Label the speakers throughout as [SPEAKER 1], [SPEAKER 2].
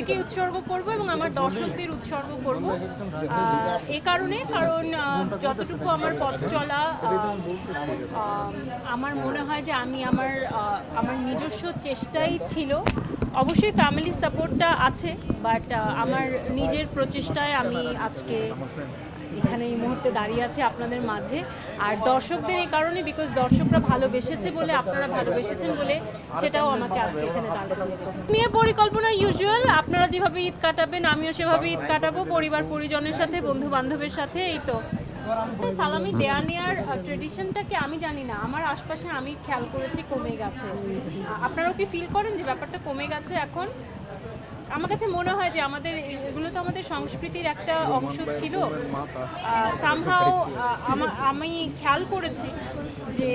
[SPEAKER 1] নিজেকে উৎসর্গ করব এবং আমার দর্শকদের উৎসর্গ করব। এ কারণে, কারণ যতটুকু আমার পথ চলা আমার মনে হয় যে আমি আমার আমার নিজস্ব চেষ্টাই ছিল। অবশ্যই ফ্যামিলির সাপোর্টটা আছে বাট আমার নিজের প্রচেষ্টায় আমি আজকে এখানে এই মুহূর্তে দাঁড়িয়ে আছে আপনাদের মাঝে। আর দর্শকদের এই কারণে বিকজ দর্শকরা ভালোবেসেছে বলে, আপনারা ভালোবেসেছেন বলে সেটাও আমাকে আজকে এখানে দাঁড়িয়ে। নিয়ে পরিকল্পনা ইউজুয়াল আপনারা যেভাবে ঈদ কাটাবেন, আমিও সেভাবে ঈদ কাটাবো, পরিবার পরিজনের সাথে বন্ধু বান্ধবের সাথে, এই তো। সালামি দেয়া নেওয়ার ট্রেডিশনটাকে আমি জানি না, আমার আশপাশে আমি খেয়াল করেছি কমে গেছে। আপনারাও কি ফিল করেন যে ব্যাপারটা কমে গেছে এখন? আমার কাছে মনে হয় যে আমাদের এগুলো তো আমাদের সংস্কৃতির একটা অংশ ছিল। সামহাও আমি খেয়াল করেছি যে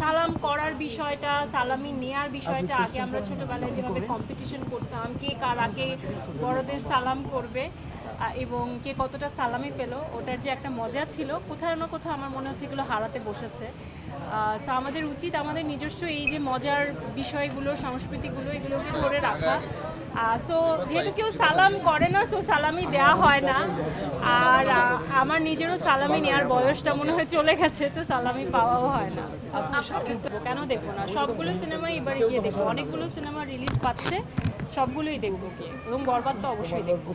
[SPEAKER 1] সালাম করার বিষয়টা, সালামি নেয়ার বিষয়টা আগে আমরা ছোটোবেলায় যেভাবে কম্পিটিশন করতাম, কে কার আগে বড়দের সালাম করবে। এবং কে কতটা সালামি পেল ওটার যে একটা মজা ছিল কোথাও না কোথাও আমার মনে হচ্ছে এগুলো হারাতে বসেছে। তো আমাদের উচিত আমাদের নিজস্ব এই যে মজার বিষয়গুলো সংস্কৃতিগুলো এগুলোকে ধরে রাখা। সো যেহেতু কেউ সালাম করে না সো সালামি দেওয়া হয় না। আর আমার নিজেরও সালামি নেওয়ার বয়সটা মনে হয় চলে গেছে তো সালামি পাওয়াও হয় না। কেন দেখব না? সবগুলো সিনেমাই এবারে গিয়ে দেখব। অনেকগুলো সিনেমা রিলিজ পাচ্ছে। সবগুলোই দেখব কে এবং বরবাদ তো অবশ্যই দেখব।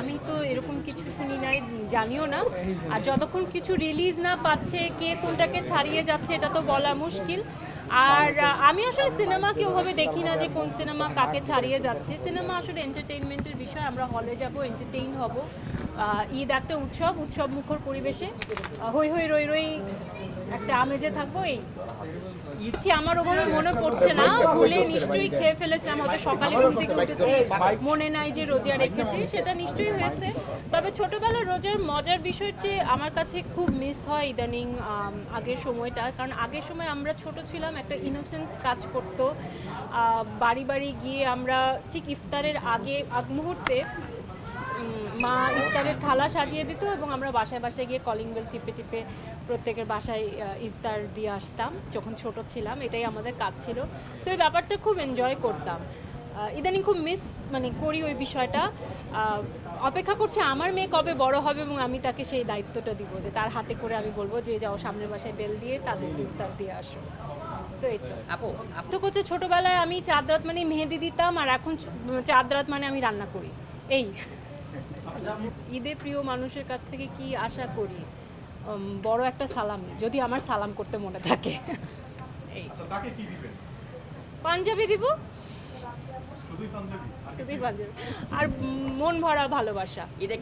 [SPEAKER 1] আমি তো এরকম কিছু শুনি নাই, জানিও না। আর যতক্ষণ কিছু রিলিজ না পাচ্ছে, কে কোনটাকে ছাড়িয়ে যাচ্ছে, এটা তো বলা মুশকিল। আর আমি আসলে সিনেমাকে ওভাবে দেখি না যে কোন সিনেমা কাকে ছাড়িয়ে যাচ্ছে। সিনেমা আসলে এন্টারটেইনমেন্টের বিষয় আমরা হলে যাব এন্টারটেইন হব। ঈদ একটা উৎসব উৎসব মুখর পরিবেশে। হই হই রই রই একটা আমেজে থাকব এই ইচ্ছে আমার ওভাবে মনে পড়ছে না। ভুলে নিশ্চয়ই খেয়ে ফেলেছিলাম হয়তো সকালে ঘুম থেকে উঠেছি। মনে নাই যে রোজা রেখেছি সেটা নিশ্চয়ই হয়েছে। তবে ছোটবেলার রোজার মজার বিষয় চেয়ে আমার কাছে খুব মিস হয় ইদানিং আগের সময়টা। কারণ আগের সময় আমরা ছোট ছিলাম একটা ইনোসেন্স কাজ করতো। বাড়ি বাড়ি গিয়ে আমরা ঠিক ইফতারের আগে, আগ মুহূর্তে মা ইফতারের থালা সাজিয়ে দিত এবং আমরা বাসায় বাসায় গিয়ে কলিং বেল টিপে টিপে প্রত্যেকের বাসায় ইফতার দিয়ে আসতাম, যখন ছোট ছিলাম, এটাই আমাদের কাজ ছিল। সো এই ব্যাপারটা খুব এনজয় করতাম। ইদানিং খুব মিস মানে করি ওই বিষয়টা। অপেক্ষা করছে আমার মেয়ে কবে বড় হবে এবং আমি তাকে সেই দায়িত্বটা দিব যে তার হাতে করে আমি বলব যে যাও সামনের বাসায় বেল দিয়ে তাদের ইফতার দিয়ে আসো।
[SPEAKER 2] আপু আপু।
[SPEAKER 1] তো করছে ছোটবেলায় আমি চাঁদ রাত মানে মেহেদি দিতাম আর এখন চাঁদ রাত মানে আমি রান্না করি। এই। ঈদে প্রিয় মানুষের কাছ থেকে কি আশা করি? বড় একটা সালামি যদি আমার সালাম করতে মনে থাকে। এই।
[SPEAKER 3] আচ্ছা তাকে কি দিবেন?
[SPEAKER 1] পাঞ্জাবি দিব?
[SPEAKER 3] আর
[SPEAKER 1] শুধুই পাঞ্জাবি। আর উম, মন ভরা ভালোবাসা।
[SPEAKER 2] ঈদে